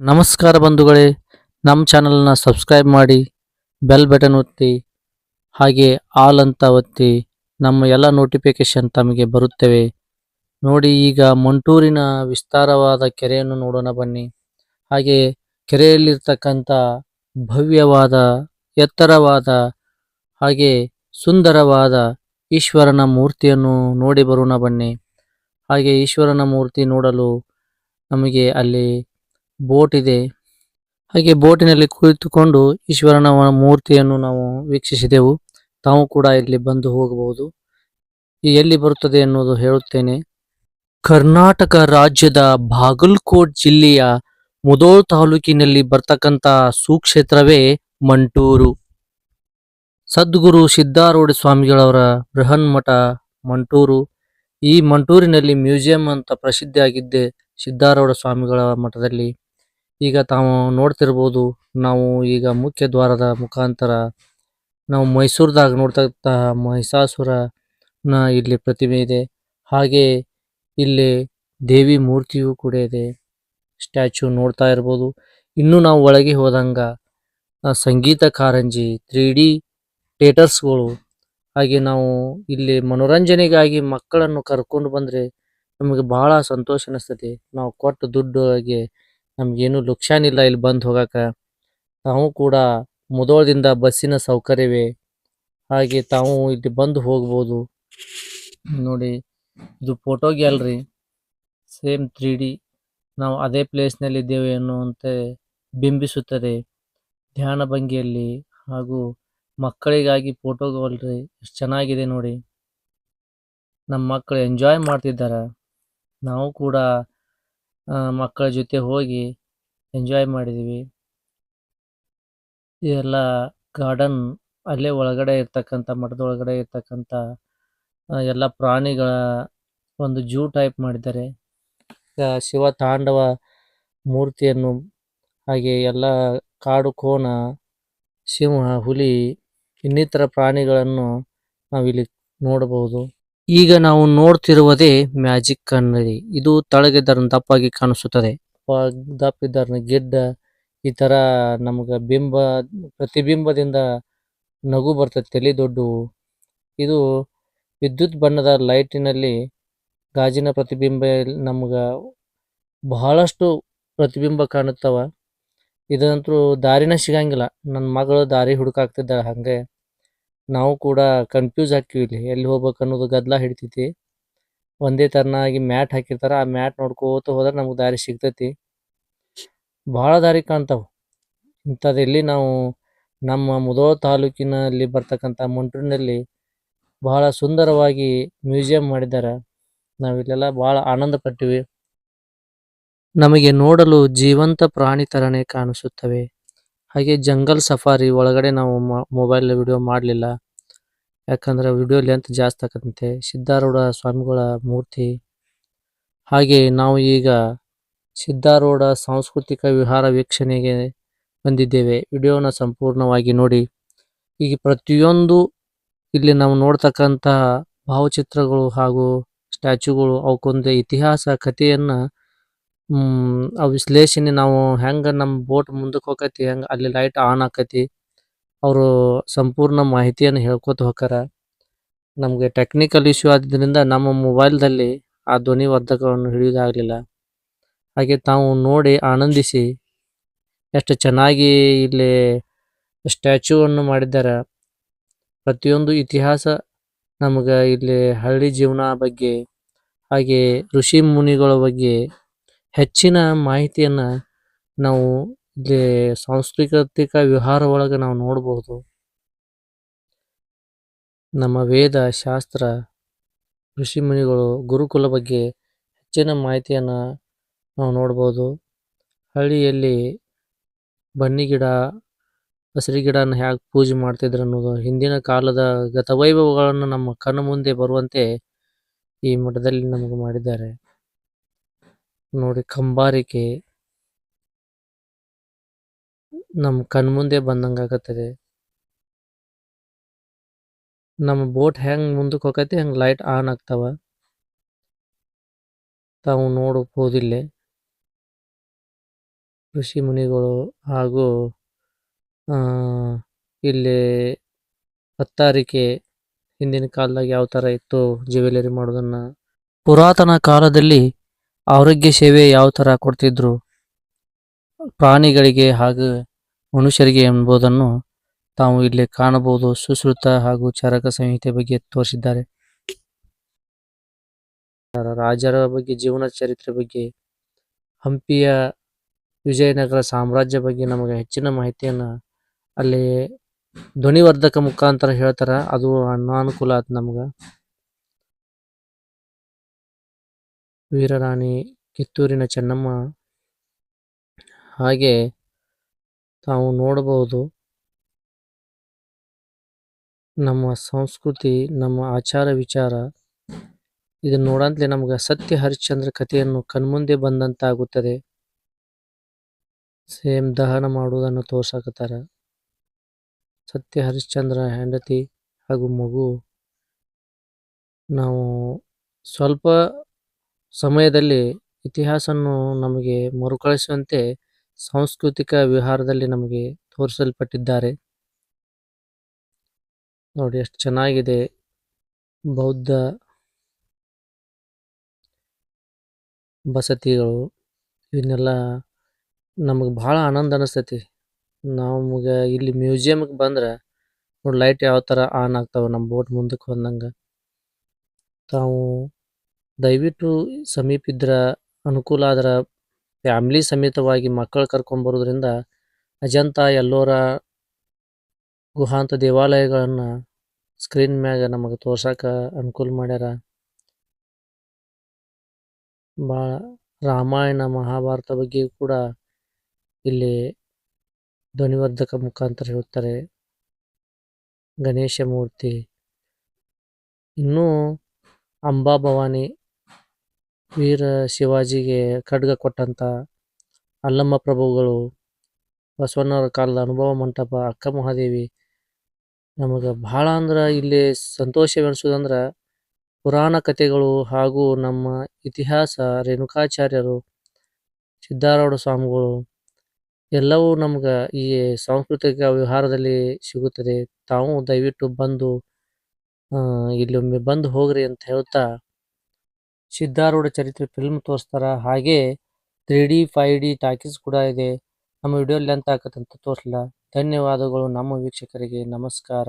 ನಮಸ್ಕಾರ ಬಂಧುಗಳೇ, ನಮ್ಮ ಚಾನಲನ್ನು ಸಬ್ಸ್ಕ್ರೈಬ್ ಮಾಡಿ, ಬೆಲ್ ಬಟನ್ ಒತ್ತಿ, ಹಾಗೆ ಆಲ್ ಅಂತ ಒತ್ತಿ, ನಮ್ಮ ಎಲ್ಲ ನೋಟಿಫಿಕೇಶನ್ ತಮಗೆ ಬರುತ್ತವೆ. ನೋಡಿ, ಈಗ ಮಂಟೂರಿನ ವಿಸ್ತಾರವಾದ ಕೆರೆಯನ್ನು ನೋಡೋಣ ಬನ್ನಿ. ಹಾಗೆ ಕೆರೆಯಲ್ಲಿರ್ತಕ್ಕಂಥ ಭವ್ಯವಾದ, ಎತ್ತರವಾದ, ಹಾಗೆ ಸುಂದರವಾದ ಈಶ್ವರನ ಮೂರ್ತಿಯನ್ನು ನೋಡಿ ಬರೋಣ ಬನ್ನಿ. ಹಾಗೆ ಈಶ್ವರನ ಮೂರ್ತಿ ನೋಡಲು ನಮಗೆ ಅಲ್ಲಿ ಬೋಟ್ ಇದೆ. ಹಾಗೆ ಬೋಟಿನಲ್ಲಿ ಕುಳಿತುಕೊಂಡು ಈಶ್ವರನ ಮೂರ್ತಿಯನ್ನು ನಾವು ವೀಕ್ಷಿಸಿದೆವು. ತಾವು ಕೂಡ ಇಲ್ಲಿ ಬಂದು ಹೋಗಬಹುದು. ಎಲ್ಲಿ ಬರುತ್ತದೆ ಎನ್ನುವುದು ಹೇಳುತ್ತೇನೆ. ಕರ್ನಾಟಕ ರಾಜ್ಯದ ಬಾಗಲಕೋಟ್ ಜಿಲ್ಲೆಯ ಮುದೋಳ್ ತಾಲೂಕಿನಲ್ಲಿ ಬರ್ತಕ್ಕಂಥ ಸುಕ್ಷೇತ್ರವೇ ಮಂಟೂರು. ಸದ್ಗುರು ಸಿದ್ದಾರೂಢ ಸ್ವಾಮಿಗಳವರ ಬೃಹನ್ ಮಠ ಮಂಟೂರು. ಈ ಮಂಟೂರಿನಲ್ಲಿ ಮ್ಯೂಸಿಯಂ ಅಂತ ಪ್ರಸಿದ್ಧಿಯಾಗಿದ್ದೆ ಸಿದ್ದಾರೂಢ ಸ್ವಾಮಿಗಳ ಮಠದಲ್ಲಿ. ಈಗ ತಾವು ನೋಡ್ತಿರ್ಬೋದು, ನಾವು ಈಗ ಮುಖ್ಯ ದ್ವಾರದ ಮುಖಾಂತರ ನಾವು ಮೈಸೂರದಾಗ ಮಹಿಷಾಸುರ ಮಹಿಷಾಸುರನ ಇಲ್ಲಿ ಪ್ರತಿಮೆ ಇದೆ. ಹಾಗೆ ಇಲ್ಲಿ ದೇವಿ ಮೂರ್ತಿಯೂ ಕೂಡ ಇದೆ. ಸ್ಟ್ಯಾಚು ನೋಡ್ತಾ ಇರ್ಬೋದು. ಇನ್ನು ನಾವು ಒಳಗೆ ಹೋದಂಗ ಸಂಗೀತ ಕಾರಂಜಿ ತ್ರೀ ಡಿ ಥಿಯೇಟರ್ಸ್ಗಳು, ಹಾಗೆ ನಾವು ಇಲ್ಲಿ ಮನೋರಂಜನೆಗಾಗಿ ಮಕ್ಕಳನ್ನು ಕರ್ಕೊಂಡು ಬಂದ್ರೆ ನಮಗೆ ಬಹಳ ಸಂತೋಷ ಅನ್ನಿಸ್ತದೆ ನಾವು ಕೊಟ್ಟು ದುಡ್ಡಿಗೆ ನಮ್ಗೇನು ಲುಕ್ಷಾನ್ ಇಲ್ಲ ಬಂದು ಹೋಗಾಕ. ತಾವು ಕೂಡ ಮುದೋಳದಿಂದ ಬಸ್ಸಿನ ಸೌಕರ್ಯವೇ. ಹಾಗೆ ತಾವು ಇಲ್ಲಿ ಬಂದು ಹೋಗ್ಬೋದು. ನೋಡಿ, ಇದು photo gallery same three D ನಾವು ಅದೇ ಪ್ಲೇಸ್ನಲ್ಲಿ ಇದ್ದೇವೆ ಅನ್ನುವಂತೆ ಬಿಂಬಿಸುತ್ತದೆ ಧ್ಯಾನ ಭಂಗಿಯಲ್ಲಿ ಹಾಗೂ ಮಕ್ಕಳಿಗಾಗಿ ಫೋಟೋ ಗ್ಯಾಲರಿ ಎಷ್ಟು ಚೆನ್ನಾಗಿದೆ ನೋಡಿ. ನಮ್ಮ ಮಕ್ಕಳು ಎಂಜಾಯ್ ಮಾಡ್ತಿದ್ದಾರೆ. ನಾವು ಕೂಡ ಮಕ್ಕಳ ಜೊತೆ ಹೋಗಿ ಎಂಜಾಯ್ ಮಾಡಿದ್ವಿ. ಇದೆಲ್ಲ ಗಾರ್ಡನ್ ಅಲ್ಲೇ ಒಳಗಡೆ ಇರ್ತಕ್ಕಂಥ, ಮಠದ ಒಳಗಡೆ ಇರ್ತಕ್ಕಂಥ ಎಲ್ಲ ಪ್ರಾಣಿಗಳ ಒಂದು ಜೂ ಟೈಪ್ ಮಾಡಿದ್ದಾರೆ. ಶಿವ ತಾಂಡವ ಮೂರ್ತಿಯನ್ನು, ಹಾಗೆ ಎಲ್ಲ ಕಾಡು ಕೋಣ, ಸಿಂಹ, ಹುಲಿ ಇನ್ನಿತರ ಪ್ರಾಣಿಗಳನ್ನು ನಾವಿಲ್ಲಿ ನೋಡಬಹುದು. ಈಗ ನಾವು ನೋಡ್ತಿರುವುದೇ ಮ್ಯಾಜಿಕ್ ಕನ್ನಡಿ. ಇದು ತಳಗಿದ್ದರನ್ನ ದಪ್ಪಾಗಿ ಕಾಣಿಸುತ್ತದೆ. ದಪ್ಪಿದ್ದರನ್ನ ಗೆಡ್ಡ ಈ ತರ ನಮ್ಗ ಬಿಂಬ, ಪ್ರತಿಬಿಂಬದಿಂದ ನಗು ಬರ್ತದೆ ತಲೆ ದೊಡ್ಡವು. ಇದು ವಿದ್ಯುತ್ ಬಣ್ಣದ ಲೈಟಿನಲ್ಲಿ ಗಾಜಿನ ಪ್ರತಿಬಿಂಬ ನಮ್ಗ ಬಹಳಷ್ಟು ಪ್ರತಿಬಿಂಬ ಕಾಣುತ್ತವ. ಇದಂತೂ ದಾರಿನ ಸಿಗಂಗಿಲ್ಲ. ನನ್ನ ಮಗಳು ದಾರಿ ಹುಡುಕಾಕ್ತಿದ್ದಾಳೆ ಹಂಗೆ. ನಾವು ಕೂಡ ಕನ್ಫ್ಯೂಸ್ ಆಗ್ತೀವಿ ಇಲ್ಲಿ. ಎಲ್ಲಿ ಹೋಗ್ಬೇಕು ಅನ್ನೋದು ಗದ್ದಲ ಹಿಡಿತೈತಿ. ಒಂದೇ ತರನಾಗಿ ಮ್ಯಾಟ್ ಹಾಕಿರ್ತಾರ. ಆ ಮ್ಯಾಟ್ ನೋಡ್ಕೋತ ಹೋದ್ರೆ ನಮ್ಗೆ ದಾರಿ ಸಿಗ್ತೈತಿ. ಬಹಳ ದಾರಿ ಕಾಣ್ತಾವ. ಇಂಥದ್ದೆಲ್ಲಿ ನಾವು ನಮ್ಮ ಮುದೋ ತಾಲೂಕಿನಲ್ಲಿ ಬರ್ತಕ್ಕಂಥ ಮುಂಟ್ರಿನಲ್ಲಿ ಬಹಳ ಸುಂದರವಾಗಿ ಮ್ಯೂಸಿಯಂ ಮಾಡಿದ್ದಾರೆ. ನಾವಿಲ್ಲೆಲ್ಲ ಬಹಳ ಆನಂದ ಪಟ್ಟಿವಿ ನಮಗೆ ನೋಡಲು ಜೀವಂತ ಪ್ರಾಣಿ ಥರನೇ ಕಾಣಿಸುತ್ತವೆ. ಹಾಗೆ ಜಂಗಲ್ ಸಫಾರಿ ಒಳಗಡೆ ನಾವು ಮೊಬೈಲ್ ವಿಡಿಯೋ ಮಾಡಲಿಲ್ಲ. ಯಾಕಂದ್ರೆ ವಿಡಿಯೋ ಲೆಂತ್ ಜಾಸ್ತಿ ಆಗತ್ತಂತೆ ಸಿದ್ಧಾರೂಢ ಸ್ವಾಮಿಗಳ ಮೂರ್ತಿ. ಹಾಗೆ ನಾವು ಈಗ ಸಿದ್ಧಾರೂಢ ಸಾಂಸ್ಕೃತಿಕ ವಿಹಾರ ವೀಕ್ಷಣೆಗೆ ಬಂದಿದ್ದೇವೆ. ವಿಡಿಯೋನ ಸಂಪೂರ್ಣವಾಗಿ ನೋಡಿ. ಈಗ ಪ್ರತಿಯೊಂದು ಇಲ್ಲಿ ನಾವು ನೋಡ್ತಕ್ಕಂತಹ ಭಾವಚಿತ್ರಗಳು ಹಾಗೂ ಸ್ಟ್ಯಾಚುಗಳು, ಅವಕ್ಕೊಂದು ಇತಿಹಾಸ, ಕಥೆಯನ್ನ ಆ ವಿಶ್ಲೇಷಣೆ ನಾವು ಹೆಂಗ ನಮ್ಮ ಬೋಟ್ ಮುಂದಕ್ಕೆ ಹೋಗತಿ ಹೆಂಗ ಅಲ್ಲಿ ಲೈಟ್ ಆನ್ ಆಕತಿ, ಅವರು ಸಂಪೂರ್ಣ ಮಾಹಿತಿಯನ್ನು ಹೇಳ್ಕೊತ ಹೋಗಾರ ನಮಗೆ ಟೆಕ್ನಿಕಲ್ ಇಶ್ಯೂ ಆದ್ದರಿಂದ ನಮ್ಮ ಮೊಬೈಲ್ದಲ್ಲಿ ಆ ಧ್ವನಿ ವರ್ಧಕವನ್ನು ಹಿಡಿಯೋದಾಗಲಿಲ್ಲ ಹಾಗೆ ತಾವು ನೋಡಿ ಆನಂದಿಸಿ, ಎಷ್ಟು ಚೆನ್ನಾಗಿ ಇಲ್ಲಿ ಸ್ಟ್ಯಾಚ್ಯೂವನ್ನು ಮಾಡಿದ್ದಾರೆ. ಪ್ರತಿಯೊಂದು ಇತಿಹಾಸ ನಮಗೆ ಇಲ್ಲಿ ಹಳ್ಳಿ ಜೀವನ ಬಗ್ಗೆ, ಹಾಗೆ ಋಷಿ ಮುನಿಗಳ ಬಗ್ಗೆ ಹೆಚ್ಚಿನ ಮಾಹಿತಿಯನ್ನ ನಾವು ಇಲ್ಲಿ ಸಾಂಸ್ಕೃತಿಕ ವಿಹಾರ ಒಳಗೆ ನಾವು ನೋಡಬಹುದು ನಮ್ಮ ವೇದ, ಶಾಸ್ತ್ರ, ಋಷಿ ಮುನಿಗಳು, ಗುರುಕುಲ ಬಗ್ಗೆ ಹೆಚ್ಚಿನ ಮಾಹಿತಿಯನ್ನ ನಾವು ನೋಡಬಹುದು ಹಳ್ಳಿಯಲ್ಲಿ ಬನ್ನಿ ಗಿಡ, ಹಸಿರು ಗಿಡನ ಹೇಗೆ ಪೂಜೆ ಮಾಡ್ತಿದ್ರು ಅನ್ನೋದು ಹಿಂದಿನ ಕಾಲದ ಗತವೈಭವಗಳನ್ನು ನಮ್ಮ ಕಣ್ಣು ಮುಂದೆ ಬರುವಂತೆ ಈ ಮಠದಲ್ಲಿ ನಮಗೆ ಮಾಡಿದ್ದಾರೆ. ನೋಡಿ ಕಂಬಾರಿಕೆ ನಮ್ಮ ಕಣ್ಮುಂದೆ ಬಂದಂಗೆ ಆಗತ್ತದೆ ನಮ್ಮ ಬೋಟ್ ಹೆಂಗ್ ಮುಂದಕ್ಕೆ ಹೋಗತಿ, ಹಂಗ ಲೈಟ್ ಆನ್ ಆಗ್ತಾವ, ತಾವು ನೋಡಬಹುದಿಲ್ಲೇ ಋಷಿ ಮುನಿಗಳು ಹಾಗೂ ಇಲ್ಲಿ ಹತ್ತಾರಿಕೆ ಹಿಂದಿನ ಕಾಲದಾಗ ಯಾವ ಥರ ಇತ್ತು, ಜ್ಯುವೆಲರಿ ಮಾಡೋದನ್ನ. ಪುರಾತನ ಕಾಲದಲ್ಲಿ ಆರೋಗ್ಯ ಸೇವೆ ಯಾವ ಥರ ಕೊಡ್ತಿದ್ರು? ಪ್ರಾಣಿಗಳಿಗೆ ಹಾಗೂ ಮನುಷ್ಯರಿಗೆ ಎಂಬುದನ್ನು ತಾವು ಇಲ್ಲಿ ಕಾಣಬಹುದು. ಸುಶ್ರುತ ಹಾಗೂ ಚರಕ ಸಂಹಿತೆ ಬಗ್ಗೆ ತೋರಿಸಿದ್ದಾರೆ. ರಾಜರ ಬಗ್ಗೆ, ಜೀವನ ಚರಿತ್ರೆ ಬಗ್ಗೆ, ಹಂಪಿಯ ವಿಜಯನಗರ ಸಾಮ್ರಾಜ್ಯ ಬಗ್ಗೆ ನಮಗೆ ಹೆಚ್ಚಿನ ಮಾಹಿತಿಯನ್ನ ಅಲ್ಲಿ ಧ್ವನಿವರ್ಧಕ ಮುಖಾಂತರ ಹೇಳ್ತಾರ. ಅದು ಅನಾನುಕೂಲ ಆಯ್ತು ನಮ್ಗ. ವೀರರಾಣಿ ಕಿತ್ತೂರಿನ ಚೆನ್ನಮ್ಮ. ಹಾಗೆ ತಾವು ನೋಡಬಹುದು ನಮ್ಮ ಸಂಸ್ಕೃತಿ, ನಮ್ಮ ಆಚಾರ ವಿಚಾರ. ಇದನ್ನ ನೋಡಂತಲೇ ನಮಗೆ ಸತ್ಯ ಹರಿಶ್ಚಂದ್ರ ಕಥೆಯನ್ನು ಕಣ್ಮುಂದೆ ಬಂದಂತಾಗುತ್ತದೆ. ಸೇಮ್ ದಹನ ಮಾಡುವುದನ್ನು ತೋರ್ಸಾಕತ್ತಾರ. ಸತ್ಯ ಹರಿಶ್ಚಂದ್ರ ಹೆಂಡತಿ ಹಾಗೂ ಮಗು. ನಾವು ಸ್ವಲ್ಪ ಸಮಯದಲ್ಲಿ ಇತಿಹಾಸವನ್ನು ನಮಗೆ ಮರುಕಳಿಸುವಂತೆ ಸಾಂಸ್ಕೃತಿಕ ವಿಹಾರದಲ್ಲಿ ನಮಗೆ ತೋರಿಸಲ್ಪಟ್ಟಿದ್ದಾರೆ. ನೋಡಿ, ಎಷ್ಟು ಚೆನ್ನಾಗಿದೆ ಬೌದ್ಧ ಬಸತಿಗಳು ಇವನ್ನೆಲ್ಲ ನಮಗೆ ಭಾಳ ಆನಂದ ಅನಿಸ್ತೈತಿ. ನಮಗೆ ಇಲ್ಲಿ ಮ್ಯೂಸಿಯಮ್ಗೆ ಬಂದ್ರೆ ನೋಡಿ ಲೈಟ್ ಯಾವ ಥರ ಆನ್ ಆಗ್ತಾವೆ ನಮ್ಮ ಬೋಟ್ ಮುಂದಕ್ಕೆ ಬಂದಂಗೆ ತಾವು ದಯವಿಟ್ಟು ಸಮೀಪ ಇದ್ರ ಅನುಕೂಲ ಆದ್ರೆ ಫ್ಯಾಮ್ಲಿ ಸಮೇತವಾಗಿ ಮಕ್ಕಳು ಕರ್ಕೊಂಬರೋದ್ರಿಂದ ಅಜಂತ ಎಲ್ಲೋರ ಗುಹಾಂತ ದೇವಾಲಯಗಳನ್ನು ಸ್ಕ್ರೀನ್ ಮ್ಯಾಗ ನಮಗೆ ತೋರ್ಸಕ್ಕೆ ಅನುಕೂಲ ಮಾಡ್ಯಾರ. ಭಾಳ ರಾಮಾಯಣ ಮಹಾಭಾರತ ಬಗ್ಗೆ ಕೂಡ ಇಲ್ಲಿ ಧ್ವನಿವರ್ಧಕ ಮುಖಾಂತರ ಹೇಳ್ತಾರೆ. ಗಣೇಶ ಮೂರ್ತಿ. ಇನ್ನೂ ಅಂಬಾ ಭವಾನಿ ವೀರ ಶಿವಾಜಿಗೆ ಖಡ್ಗ ಕೊಟ್ಟಂತ ಅಲ್ಲಮ್ಮ ಪ್ರಭುಗಳು, ಬಸವಣ್ಣವರ ಕಾಲದ ಅನುಭವ ಮಂಟಪ, ಅಕ್ಕ ಮಹಾದೇವಿ. ನಮಗೆ ಭಾಳ ಅಂದ್ರೆ ಇಲ್ಲಿ ಸಂತೋಷವೆನಿಸೋದಂದ್ರೆ ಪುರಾಣ ಕಥೆಗಳು ಹಾಗೂ ನಮ್ಮ ಇತಿಹಾಸ, ರೇಣುಕಾಚಾರ್ಯರು, ಸಿದ್ಧಾರೂಢ ಸ್ವಾಮಿಗಳು, ಎಲ್ಲವೂ ನಮ್ಗೆ ಈ ಸಾಂಸ್ಕೃತಿಕ ವ್ಯವಹಾರದಲ್ಲಿ ಸಿಗುತ್ತದೆ. ತಾವು ದಯವಿಟ್ಟು ಬಂದು ಇಲ್ಲೊಮ್ಮೆ ಬಂದು ಹೋಗ್ರಿ ಅಂತ ಹೇಳ್ತಾ ಸಿದ್ಧಾರೂಢ ಚರಿತ್ರೆ ಫಿಲ್ಮ್ ತೋರಿಸ್ತಾರ. ಹಾಗೆ three D five D talkies ಕೂಡ ಇದೆ. ನಮ್ಮ ವಿಡಿಯೋ ಲೆಂತ್ ಆಕತ್ತಂತ ತೋರಿಸಲ್ಲ ಧನ್ಯವಾದಗಳು ನಮ್ಮ ವೀಕ್ಷಕರಿಗೆ. ನಮಸ್ಕಾರ.